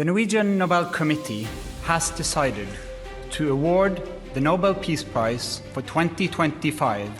The Norwegian Nobel Committee has decided to award the Nobel Peace Prize for 2025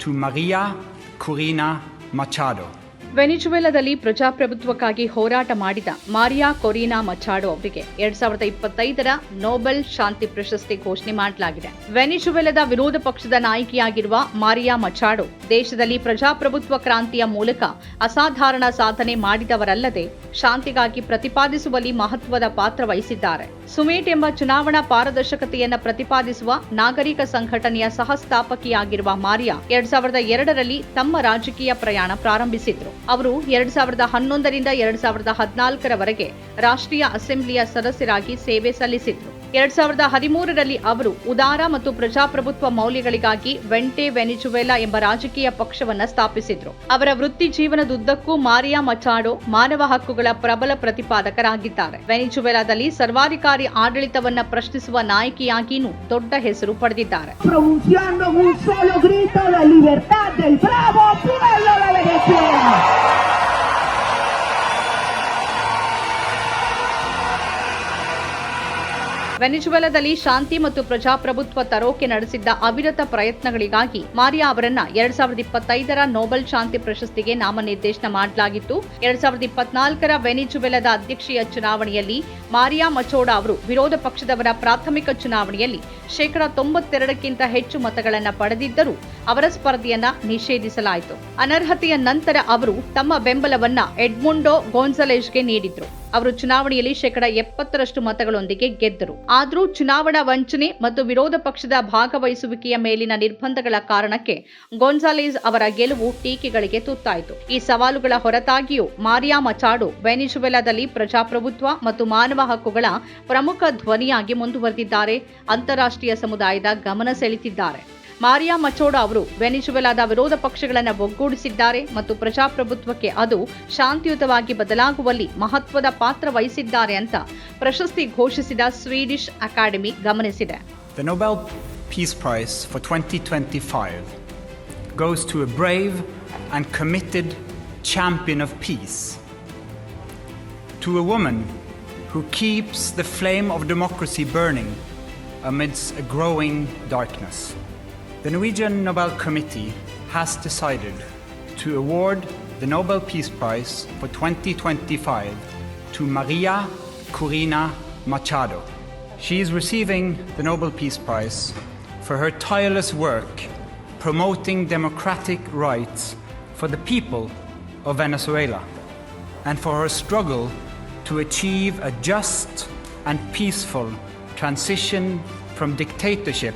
to Maria Corina Machado. ವೆನಿಜುವೆಲಾದಲ್ಲಿ ಪ್ರಜಾಪ್ರಭುತ್ವಕ್ಕಾಗಿ ಹೋರಾಟ ಮಾಡಿದ Maria ಕೊರಿನಾ ಮಚಾಡೋ ಅವರಿಗೆ ಎರಡ್ ಸಾವಿರದ ಇಪ್ಪತ್ತೈದರ ನೊಬೆಲ್ ಶಾಂತಿ ಪ್ರಶಸ್ತಿ ಘೋಷಣೆ ಮಾಡಲಾಗಿದೆ. ವೆನಿಜುವೆಲಾದ ವಿರೋಧ ಪಕ್ಷದ ನಾಯಕಿಯಾಗಿರುವ ಮಾರಿಯಾ ಮಚಾಡೋ ದೇಶದಲ್ಲಿ ಪ್ರಜಾಪ್ರಭುತ್ವ ಕ್ರಾಂತಿಯ ಮೂಲಕ ಅಸಾಧಾರಣ ಸಾಧನೆ ಮಾಡಿದವರಲ್ಲದೆ ಶಾಂತಿಗಾಗಿ ಪ್ರತಿಪಾದಿಸುವಲ್ಲಿ ಮಹತ್ವದ ಪಾತ್ರ ವಹಿಸಿದ್ದಾರೆ. ಸುಮೇಟ್ ಎಂಬ ಚುನಾವಣಾ ಪಾರದರ್ಶಕತೆಯನ್ನು ಪ್ರತಿಪಾದಿಸುವ ನಾಗರಿಕ ಸಂಘಟನೆಯ ಸಹಸ್ಥಾಪಕಿಯಾಗಿರುವ ಮಾರಿಯಾ ಎರಡ್ ಸಾವಿರದ ಎರಡರಲ್ಲಿ ತಮ್ಮ ರಾಜಕೀಯ ಪ್ರಯಾಣ ಪ್ರಾರಂಭಿಸಿದ್ರು. ಅವರು ಎರಡ್ ಸಾವಿರದ ಹನ್ನೊಂದರಿಂದ ಎರಡ್ ಸಾವಿರದ ಹದಿನಾಲ್ಕರವರೆಗೆ ರಾಷ್ಟ್ರೀಯ ಅಸೆಂಬ್ಲಿಯ ಸದಸ್ಯರಾಗಿ ಸೇವೆ ಸಲ್ಲಿಸಿದ್ರು ಎರಡ್ ಸಾವಿರದ ಹದಿಮೂರರಲ್ಲಿ ಅವರು ಉದಾರ ಮತ್ತು ಪ್ರಜಾಪ್ರಭುತ್ವ ಮೌಲ್ಯಗಳಿಗಾಗಿ ವೆಂಟೆ ವೆನಿಜುವೆಲಾ ಎಂಬ ರಾಜಕೀಯ ಪಕ್ಷವನ್ನ ಸ್ಥಾಪಿಸಿದ್ರು. ಅವರ ವೃತ್ತಿ ಜೀವನದುದ್ದಕ್ಕೂ ಮಾರಿಯಾ ಮಚಾಡೋ ಮಾನವ ಹಕ್ಕುಗಳ ಪ್ರಬಲ ಪ್ರತಿಪಾದಕರಾಗಿದ್ದಾರೆ. ವೆನಿಜುವೆಲಾದಲ್ಲಿ ಸರ್ವಾಧಿಕಾರಿ ಆಡಳಿತವನ್ನ ಪ್ರಶ್ನಿಸುವ ನಾಯಕಿಯಾಗಿಯೂ ದೊಡ್ಡ ಹೆಸರು ಪಡೆದಿದ್ದಾರೆ. ವೆನಿಜುವೆಲಾದಲ್ಲಿ ಶಾಂತಿ ಮತ್ತು ಪ್ರಜಾಪ್ರಭುತ್ವ ತರೋಕೆ ನಡೆಸಿದ್ದ ಅವಿರತ ಪ್ರಯತ್ನಗಳಿಗಾಗಿ ಮಾರಿಯಾ ಅವರನ್ನ ಎರಡ್ ಸಾವಿರದ ಇಪ್ಪತ್ತೈದರ ನೋಬೆಲ್ ಶಾಂತಿ ಪ್ರಶಸ್ತಿಗೆ ನಾಮನಿರ್ದೇಶನ ಮಾಡಲಾಗಿತ್ತು. ಎರಡ್ ಸಾವಿರದ ಇಪ್ಪತ್ನಾಲ್ಕರ ವೆನಿಜುವೆಲಾದ ಅಧ್ಯಕ್ಷೀಯ ಚುನಾವಣೆಯಲ್ಲಿ ಮಾರಿಯಾ ಮಚೋಡಾ ಅವರು ವಿರೋಧ ಪಕ್ಷದವರ ಪ್ರಾಥಮಿಕ ಚುನಾವಣೆಯಲ್ಲಿ ಶೇಕಡಾ ತೊಂಬತ್ತೆರಡಕ್ಕಿಂತ ಹೆಚ್ಚು ಮತಗಳನ್ನು ಪಡೆದಿದ್ದರೂ ಅವರ ಸ್ಪರ್ಧೆಯನ್ನ ನಿಷೇಧಿಸಲಾಯಿತು. ಅನರ್ಹತೆಯ ನಂತರ ಅವರು ತಮ್ಮ ಬೆಂಬಲವನ್ನ ಎಡ್ಮುಂಡೋ ಗೋನ್ಸಲೇಜ್ಗೆ ನೀಡಿದ್ರು. ಅವರು ಚುನಾವಣೆಯಲ್ಲಿ ಶೇಕಡಾ ಎಪ್ಪತ್ತರಷ್ಟು ಮತಗಳೊಂದಿಗೆ ಗೆದ್ದರು. ಆದರೂ ಚುನಾವಣಾ ವಂಚನೆ ಮತ್ತು ವಿರೋಧ ಪಕ್ಷದ ಭಾಗವಹಿಸುವಿಕೆಯ ಮೇಲಿನ ನಿರ್ಬಂಧಗಳ ಕಾರಣಕ್ಕೆ ಗೊಂಜಾಲೇಸ್ ಅವರ ಗೆಲುವು ಟೀಕೆಗಳಿಗೆ ತುತ್ತಾಯಿತು. ಈ ಸವಾಲುಗಳ ಹೊರತಾಗಿಯೂ ಮಾರಿಯಾ ಮಚಾಡು ವೆನಿಜುವೆಲಾದಲ್ಲಿ ಪ್ರಜಾಪ್ರಭುತ್ವ ಮತ್ತು ಮಾನವ ಹಕ್ಕುಗಳ ಪ್ರಮುಖ ಧ್ವನಿಯಾಗಿ ಮುಂದುವರೆದಿದ್ದಾರೆ. ಅಂತಾರಾಷ್ಟ್ರೀಯ ಸಮುದಾಯದ ಗಮನ ಸೆಳೆದಿದ್ದಾರೆ. ಮಾರಿಯಾ ಮಚೋಡಾ ಅವರು ವೆನಿಜುವೆಲಾದ ವಿರೋಧ ಪಕ್ಷಗಳನ್ನು ಒಗ್ಗೂಡಿಸಿದ್ದಾರೆ ಮತ್ತು ಪ್ರಜಾಪ್ರಭುತ್ವಕ್ಕೆ ಅದು ಶಾಂತಿಯುತವಾಗಿ ಬದಲಾಗುವಲ್ಲಿ ಮಹತ್ವದ ಪಾತ್ರ ವಹಿಸಿದ್ದಾರೆ ಅಂತ ಪ್ರಶಸ್ತಿ ಘೋಷಿಸಿದ ಸ್ವೀಡಿಷ್ ಅಕಾಡೆಮಿ ಗಮನಿಸಿದೆ The Nobel Peace Prize for 2025 goes to a brave and committed champion of peace, to a woman who keeps the flame of democracy burning amidst a growing darkness. The Norwegian Nobel Committee has decided to award the Nobel Peace Prize for 2025 to Maria Corina Machado. She is receiving the Nobel Peace Prize for her tireless work promoting democratic rights for the people of Venezuela and for her struggle to achieve a just and peaceful transition from dictatorship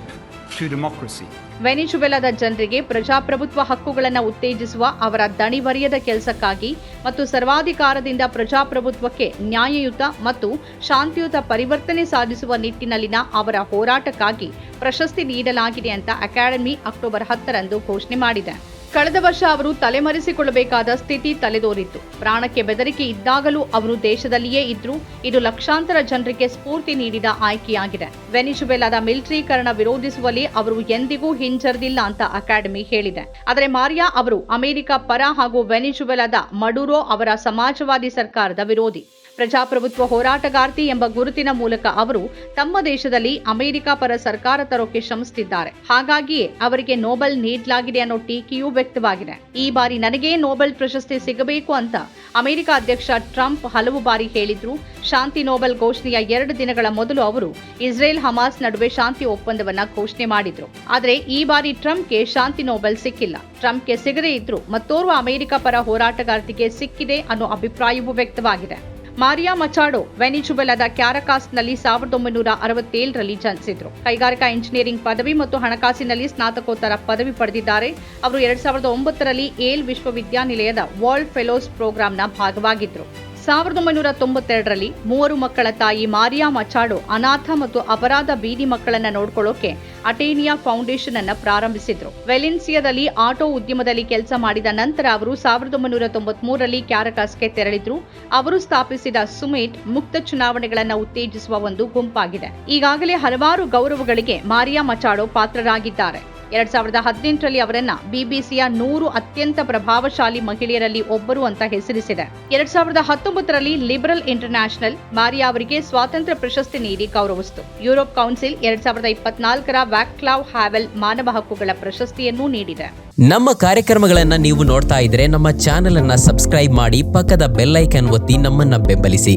to democracy. ವೆನಿಜುವೆಲಾದ ಜನರಿಗೆ ಪ್ರಜಾಪ್ರಭುತ್ವ ಹಕ್ಕುಗಳನ್ನು ಉತ್ತೇಜಿಸುವ ಅವರ ದಣಿವರಿಯದ ಕೆಲಸಕ್ಕಾಗಿ ಮತ್ತು ಸರ್ವಾಧಿಕಾರದಿಂದ ಪ್ರಜಾಪ್ರಭುತ್ವಕ್ಕೆ ನ್ಯಾಯಯುತ ಮತ್ತು ಶಾಂತಿಯುತ ಪರಿವರ್ತನೆ ಸಾಧಿಸುವ ನಿಟ್ಟಿನಲ್ಲಿನ ಅವರ ಹೋರಾಟಕ್ಕಾಗಿ ಪ್ರಶಸ್ತಿ ನೀಡಲಾಗಿದೆ ಅಂತ ಅಕಾಡೆಮಿ ಅಕ್ಟೋಬರ್ ಹತ್ತರಂದು ಘೋಷಣೆ ಮಾಡಿದೆ ಕಳೆದ ವರ್ಷ ಅವರು ತಲೆಮರೆಸಿಕೊಳ್ಳಬೇಕಾದ ಸ್ಥಿತಿ ತಲೆದೋರಿತ್ತು. ಪ್ರಾಣಕ್ಕೆ ಬೆದರಿಕೆ ಇದ್ದಾಗಲೂ ಅವರು ದೇಶದಲ್ಲಿಯೇ ಇದ್ರು ಇದು ಲಕ್ಷಾಂತರ ಜನರಿಗೆ ಸ್ಫೂರ್ತಿ ನೀಡಿದ ಆಯ್ಕೆಯಾಗಿದೆ. ವೆನಿಜುವೆಲಾದ ಮಿಲಿಟರೀಕರಣ ವಿರೋಧಿಸುವಲ್ಲಿ ಅವರು ಎಂದಿಗೂ ಹಿಂಜರಿದಿಲ್ಲ ಅಂತ ಅಕಾಡೆಮಿ ಹೇಳಿದೆ. ಆದರೆ ಮಾರಿಯಾ ಅವರು ಅಮೆರಿಕ ಪರ ಹಾಗೂ ವೆನಿಜುವೆಲಾದ ಮಡುರೋ ಅವರ ಸಮಾಜವಾದಿ ಸರ್ಕಾರದ ವಿರೋಧಿ. ಪ್ರಜಾಪ್ರಭುತ್ವ ಹೋರಾಟಗಾರ್ತಿ ಎಂಬ ಗುರುತಿನ ಮೂಲಕ ಅವರು ತಮ್ಮ ದೇಶದಲ್ಲಿ ಅಮೆರಿಕ ಪರ ಸರ್ಕಾರ ತರೋಕೆ ಶ್ರಮಿಸುತ್ತಿದ್ದಾರೆ ಹಾಗಾಗಿಯೇ ಅವರಿಗೆ ನೋಬೆಲ್ ನೀಡಲಾಗಿದೆ ಅನ್ನೋ ಟೀಕೆಯೂ ವ್ಯಕ್ತವಾಗಿದೆ. ಈ ಬಾರಿ ನನಗೆ ನೋಬೆಲ್ ಪ್ರಶಸ್ತಿ ಸಿಗಬೇಕು ಅಂತ ಅಮೆರಿಕ ಅಧ್ಯಕ್ಷ ಟ್ರಂಪ್ ಹಲವು ಬಾರಿ ಹೇಳಿದ್ರು. ಶಾಂತಿ ನೋಬೆಲ್ ಘೋಷಣೆಯ ಎರಡು ದಿನಗಳ ಮೊದಲು ಅವರು ಇಸ್ರೇಲ್ ಹಮಾಸ್ ನಡುವೆ ಶಾಂತಿ ಒಪ್ಪಂದವನ್ನ ಘೋಷಣೆ ಮಾಡಿದ್ರು. ಆದರೆ ಈ ಬಾರಿ ಟ್ರಂಪ್ಗೆ ಶಾಂತಿ ನೋಬೆಲ್ ಸಿಕ್ಕಿಲ್ಲ. ಟ್ರಂಪ್ಗೆ ಸಿಗದೇ ಇದ್ರು. ಮತ್ತೋರ್ವ ಅಮೆರಿಕ ಪರ ಹೋರಾಟಗಾರ್ತಿಗೆ ಸಿಕ್ಕಿದೆ ಅನ್ನೋ ಅಭಿಪ್ರಾಯವೂ ವ್ಯಕ್ತವಾಗಿದೆ. ಮಾರಿಯಾ ಮಚಾಡೋ ವೆನಿಜುವೆಲಾದ ಕ್ಯಾರಕಾಸ್ನಲ್ಲಿ ಸಾವಿರದ ಒಂಬೈನೂರ ಅರವತ್ತೇಳರಲ್ಲಿ ಜನಿಸಿದ್ರು. ಕೈಗಾರಿಕಾ ಇಂಜಿನಿಯರಿಂಗ್ ಪದವಿ ಮತ್ತು ಹಣಕಾಸಿನಲ್ಲಿ ಸ್ನಾತಕೋತ್ತರ ಪದವಿ ಪಡೆದಿದ್ದಾರೆ. ಅವರು ಎರಡ್ ಸಾವಿರದ ಒಂಬತ್ತರಲ್ಲಿ ಏಲ್ ವಿಶ್ವವಿದ್ಯಾನಿಲಯದ ವರ್ಲ್ಡ್ ಫೆಲೋಸ್ ಪ್ರೋಗ್ರಾಂನ ಭಾಗವಾಗಿದ್ರು. ಸಾವಿರದ ಒಂಬೈನೂರ ತೊಂಬತ್ತೆರಡರಲ್ಲಿ ಮೂವರು ಮಕ್ಕಳ ತಾಯಿ ಮಾರಿಯಾ ಮಚಾಡೋ ಅನಾಥ ಮತ್ತು ಅಪರಾಧ ಬೀದಿ ಮಕ್ಕಳನ್ನ ನೋಡ್ಕೊಳ್ಳೋಕೆ ಅಟೇನಿಯಾ ಫೌಂಡೇಶನ್ ಅನ್ನ ಪ್ರಾರಂಭಿಸಿದ್ರು. ವೆಲೆನ್ಸಿಯಾದಲ್ಲಿ ಆಟೋ ಉದ್ಯಮದಲ್ಲಿ ಕೆಲಸ ಮಾಡಿದ ನಂತರ ಅವರು ಸಾವಿರದ ಒಂಬೈನೂರ ತೊಂಬತ್ಮೂರರಲ್ಲಿ ಕ್ಯಾರಕಾಸ್ಗೆ ತೆರಳಿದ್ರು. ಅವರು ಸ್ಥಾಪಿಸಿದ ಸುಮೇಟ್ ಮುಕ್ತ ಚುನಾವಣೆಗಳನ್ನು ಉತ್ತೇಜಿಸುವ ಒಂದು ಗುಂಪಾಗಿದೆ. ಈಗಾಗಲೇ ಹಲವಾರು ಗೌರವಗಳಿಗೆ ಮಾರಿಯಾ ಮಚಾಡೋ ಪಾತ್ರರಾಗಿದ್ದಾರೆ. ಎರಡ್ ಸಾವಿರದ ಹದಿನೆಂಟರಲ್ಲಿ ಅವರನ್ನ ಬಿಬಿಸಿಯ ನೂರು ಅತ್ಯಂತ ಪ್ರಭಾವಶಾಲಿ ಮಹಿಳೆಯರಲ್ಲಿ ಒಬ್ಬರು ಅಂತ ಹೆಸರಿಸಿದೆ. ಎರಡ್ ಸಾವಿರದ ಹತ್ತೊಂಬತ್ತರಲ್ಲಿ ಲಿಬರಲ್ ಇಂಟರ್ನ್ಯಾಷನಲ್ ಮಾರಿಯಾ ಅವರಿಗೆ ಸ್ವಾತಂತ್ರ್ಯ ಪ್ರಶಸ್ತಿ ನೀಡಿ ಗೌರವಿಸಿತು. ಯುರೋಪ್ ಕೌನ್ಸಿಲ್ ಎರಡ್ ಸಾವಿರದ ಇಪ್ಪತ್ನಾಲ್ಕರ ವ್ಯಾಕ್ಲಾವ್ ಹ್ಯಾವೆಲ್ ಮಾನವ ಹಕ್ಕುಗಳ ಪ್ರಶಸ್ತಿಯನ್ನೂ ನೀಡಿದೆ. ನಮ್ಮ ಕಾರ್ಯಕ್ರಮಗಳನ್ನ ನೀವು ನೋಡ್ತಾ ಇದ್ರೆ ನಮ್ಮ ಚಾನೆಲ್ ಅನ್ನ ಸಬ್ಸ್ಕ್ರೈಬ್ ಮಾಡಿ ಪಕ್ಕದ ಬೆಲ್ ಐಕನ್ ಒತ್ತಿ ನಮ್ಮನ್ನ ಬೆಂಬಲಿಸಿ.